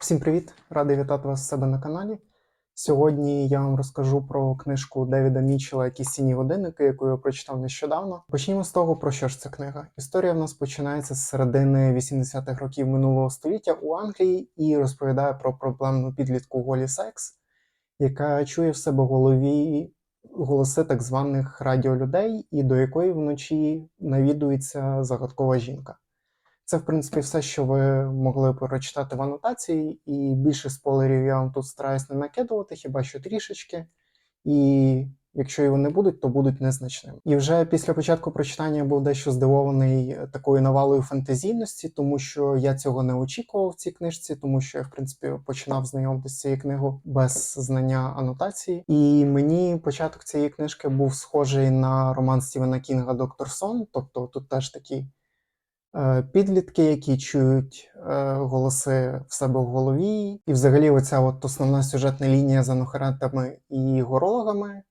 Всім привіт! Радий вітати вас у себе на каналі. Сьогодні я вам розкажу про книжку Девіда Мічела «Якісь сіні годинники, яку я прочитав нещодавно. Почнімо з того, про що ж ця книга. Історія в нас починається з середини 80-х років минулого століття у Англії і розповідає про проблемну підлітку Голі Секс, яка чує в себе голові голоси так званих радіолюдей, і до якої вночі навідується загадкова жінка. Це, в принципі, все, що ви могли прочитати в анотації, і більше спойлерів я вам тут стараюсь не накидувати, хіба що трішечки. І якщо і вони будуть, то будуть незначними. І вже після початку прочитання я був дещо здивований такою навалою фантазійності, тому що я цього не очікував в цій книжці, тому що я, в принципі, починав знайомитися з цією книгою без знання анотації. І мені початок цієї книжки був схожий на роман Стівена Кінга Доктор Сон, тобто тут теж такі е, підлітки, які чують е, голоси в себе в голові. І взагалі, оця от основна сюжетна лінія з нохаретами і горологами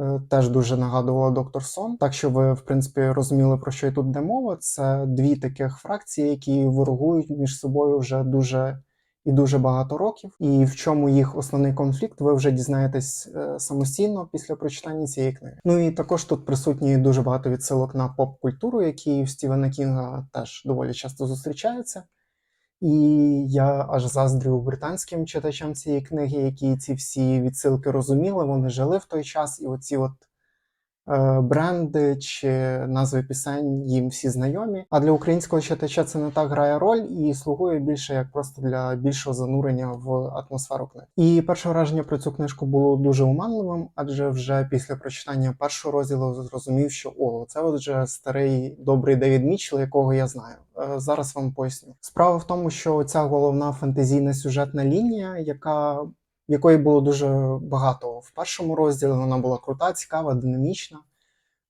е, теж дуже нагадувала доктор Сон. Так що ви, в принципі, розуміли, про що і тут йде мова. Це дві таких фракції, які ворогують між собою вже дуже. І дуже багато років, і в чому їх основний конфлікт, ви вже дізнаєтесь е, самостійно після прочитання цієї книги. Ну і також тут присутні дуже багато відсилок на поп-культуру, які в Стівена Кінга теж доволі часто зустрічаються. І я аж заздрю британським читачам цієї книги, які ці всі відсилки розуміли, вони жили в той час, і оці от бренди чи назви пісень їм всі знайомі. А для українського читача це не так грає роль і слугує більше як просто для більшого занурення в атмосферу книги. І перше враження про цю книжку було дуже уманливим, адже вже після прочитання першого розділу зрозумів, що о, це вже старий добрий Девід Мічел, якого я знаю. Е, Зараз вам поясню. Справа в тому, що ця головна фантазійна сюжетна лінія, яка якої було дуже багато в першому розділі. Вона була крута, цікава, динамічна.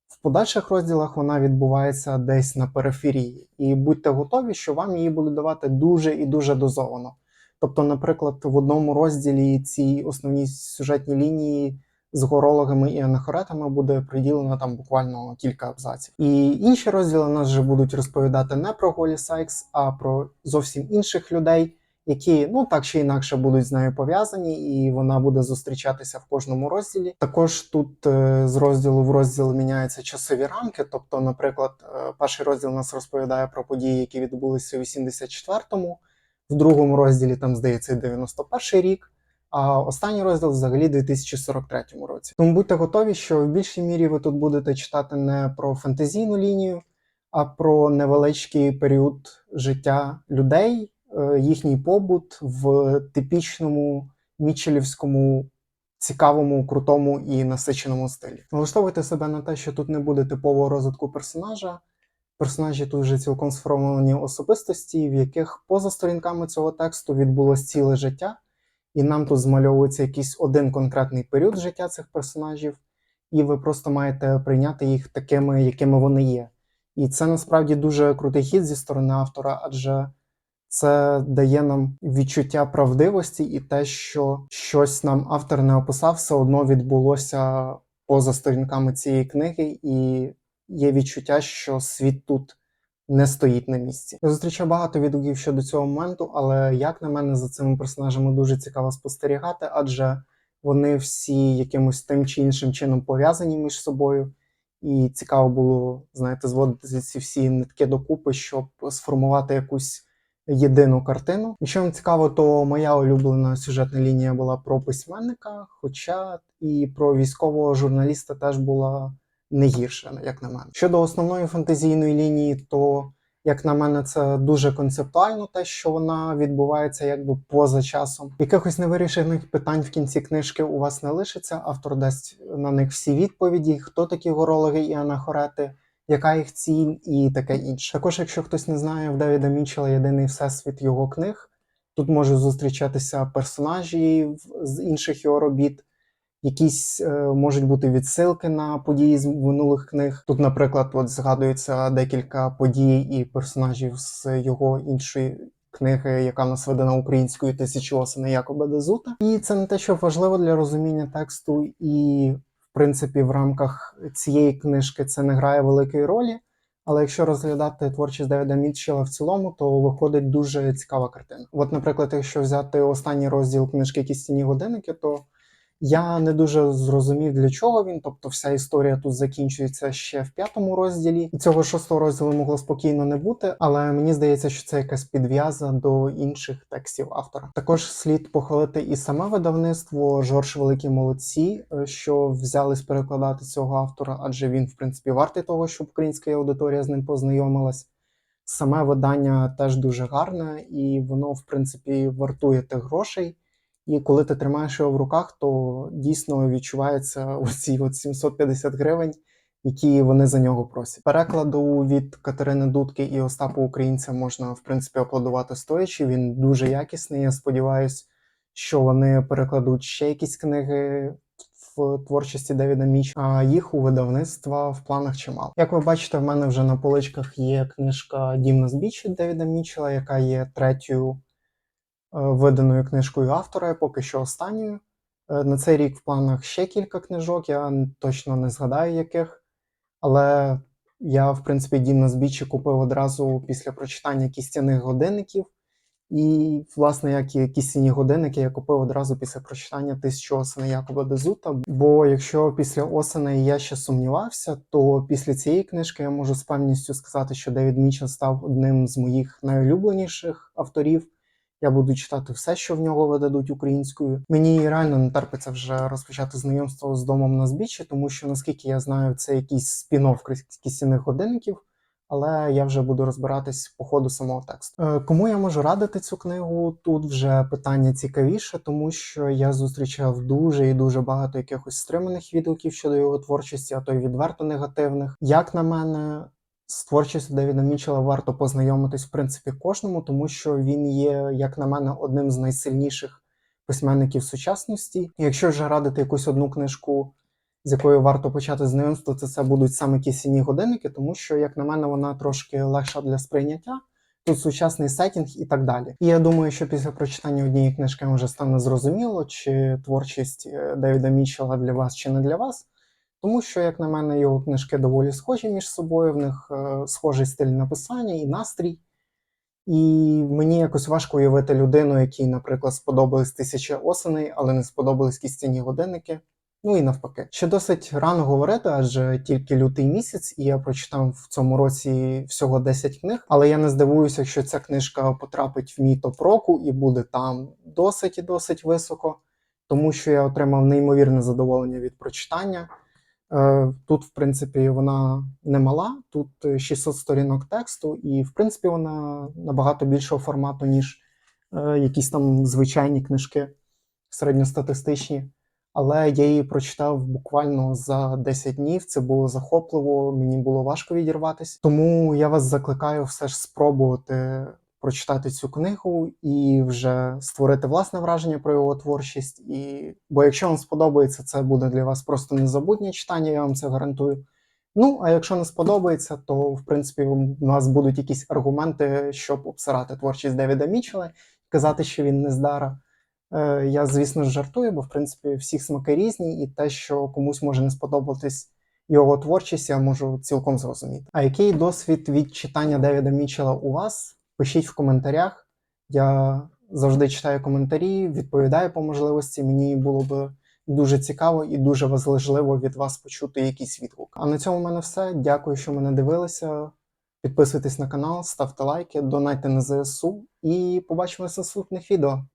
В подальших розділах вона відбувається десь на периферії, і будьте готові, що вам її будуть давати дуже і дуже дозовано. Тобто, наприклад, в одному розділі цій основній сюжетній лінії з горологами і анахоретами буде приділено там буквально кілька абзаців. І інші розділи нас вже будуть розповідати не про Голі Сайкс, а про зовсім інших людей, які ну так чи інакше будуть з нею пов'язані, і вона буде зустрічатися в кожному розділі. Також тут е, з розділу в розділ міняються часові рамки. Тобто, наприклад, е, перший розділ нас розповідає про події, які відбулися у 84-му, в другому розділі там здається 91-й рік. А останній розділ взагалі у 2043 році. Тому будьте готові, що в більшій мірі ви тут будете читати не про фантазійну лінію, а про невеличкий період життя людей, їхній побут в типічному мічелівському, цікавому, крутому і насиченому стилі. Налаштовуйте себе на те, що тут не буде типового розвитку персонажа. Персонажі тут вже цілком сформовані особистості, в яких поза сторінками цього тексту відбулось ціле життя і нам тут змальовується якийсь один конкретний період життя цих персонажів, і ви просто маєте прийняти їх такими, якими вони є. І це насправді дуже крутий хід зі сторони автора, адже це дає нам відчуття правдивості і те, що щось нам автор не описав, все одно відбулося поза сторінками цієї книги, і є відчуття, що світ тут не стоїть на місці. Я зустрічав багато відгуків щодо цього моменту, але як на мене за цими персонажами дуже цікаво спостерігати, адже вони всі якимось тим чи іншим чином пов'язані між собою. І цікаво було, знаєте, зводити ці всі нитки докупи, щоб сформувати якусь єдину картину. Якщо вам цікаво, то моя улюблена сюжетна лінія була про письменника, хоча і про військового журналіста теж була не гірше, як на мене. Щодо основної фантазійної лінії, то, як на мене, це дуже концептуально, те, що вона відбувається якби поза часом. Якихось невирішених питань в кінці книжки у вас не лишиться. Автор дасть на них всі відповіді, хто такі горологи і анахорети. Яка їх ціль і таке інше. Також, якщо хтось не знає, в Девіда Мічела єдиний всесвіт його книг. Тут можуть зустрічатися персонажі з інших його робіт, Якісь е, можуть бути відсилки на події з минулих книг. Тут, наприклад, от згадується декілька подій і персонажів з його іншої книги, яка нас видана українською тисячі осени Якоба Дезута. І це не те, що важливо для розуміння тексту, і принципі в рамках цієї книжки це не грає великої ролі. Але якщо розглядати творчість Девіда Мітчелла в цілому, то виходить дуже цікава картина. От, наприклад, якщо взяти останній розділ книжки Кістяні годинники, то я не дуже зрозумів, для чого він. Тобто, вся історія тут закінчується ще в п'ятому розділі. Цього шостого розділу могло спокійно не бути, але мені здається, що це якась підв'яза до інших текстів автора. Також слід похвалити і саме видавництво Жорж Великі молодці, е, що взялись перекладати цього автора, адже він, в принципі, вартий того, щоб українська аудиторія з ним познайомилась. Саме видання теж дуже гарне, і воно, в принципі, вартує тих грошей. І коли ти тримаєш його в руках, то дійсно відчувається оці от 750 гривень, які вони за нього просять. Перекладу від Катерини Дудки і Остапа Українця можна в принципі аплодувати стоячи. Він дуже якісний. Я сподіваюся, що вони перекладуть ще якісь книги в творчості Девіда Міч, а їх у видавництва в планах чимало. Як ви бачите, в мене вже на поличках є книжка Дім на збіччі Девіда Мічела, яка є третьою виданою книжкою автора, поки що останньою. Е, На цей рік в планах ще кілька книжок, я точно не згадаю яких. Але я, в принципі, дім на збіччі купив одразу після прочитання кістяних годинників. І, власне, як і кістяні годинники, я купив одразу після прочитання тисячу осени Якоба Дезута. Бо якщо після осени я ще сумнівався, то після цієї книжки я можу з певністю сказати, що Девід Мічел став одним з моїх найулюбленіших авторів. Я буду читати все, що в нього видадуть українською. Мені реально не терпиться вже розпочати знайомство з домом на збіччі, тому що наскільки я знаю, це якийсь спін-офф кістяних годинників. Але я вже буду розбиратись по ходу самого тексту. Е, Кому я можу радити цю книгу? Тут вже питання цікавіше, тому що я зустрічав дуже і дуже багато якихось стриманих відгуків щодо його творчості, а то й відверто негативних. Як на мене, з творчістю Девіда Мічела варто познайомитись в принципі кожному, тому що він є, як на мене, одним з найсильніших письменників сучасності. Якщо вже радити якусь одну книжку, з якою варто почати знайомство, то це будуть саме кисіні годинники, тому що, як на мене, вона трошки легша для сприйняття. Тут сучасний сетінг і так далі. І я думаю, що після прочитання однієї книжки вже стане зрозуміло, чи творчість е, Девіда Мічела для вас, чи не для вас. Тому що, як на мене, його книжки доволі схожі між собою, в них е, схожий стиль написання і настрій. І мені якось важко уявити людину, якій, наприклад, сподобались тисячі осеней, але не сподобались кістяні годинники. Ну і навпаки. Ще досить рано говорити, адже тільки лютий місяць, і я прочитав в цьому році всього 10 книг. Але я не здивуюся, якщо ця книжка потрапить в мій топ року і буде там досить і досить високо, тому що я отримав неймовірне задоволення від прочитання. Е, Тут, в принципі, вона не мала, тут е, 600 сторінок тексту, і в принципі вона набагато більшого формату, ніж е, якісь там звичайні книжки середньостатистичні. Але я її прочитав буквально за 10 днів. Це було захопливо, мені було важко відірватися. Тому я вас закликаю все ж спробувати прочитати цю книгу і вже створити власне враження про його творчість. І... Бо якщо вам сподобається, це буде для вас просто незабутнє читання, я вам це гарантую. Ну, а якщо не сподобається, то в принципі у нас будуть якісь аргументи, щоб обсирати творчість Девіда Мічела казати, що він не здара. Е, Я, звісно жартую, бо в принципі всіх смаки різні, і те, що комусь може не сподобатись його творчість, я можу цілком зрозуміти. А який досвід від читання Девіда Мічела у вас? Пишіть в коментарях. Я завжди читаю коментарі, відповідаю по можливості. Мені було б дуже цікаво і дуже важливо від вас почути якийсь відгук. А на цьому в мене все. Дякую, що мене дивилися. Підписуйтесь на канал, ставте лайки, донайте на ЗСУ і побачимося в наступних відео.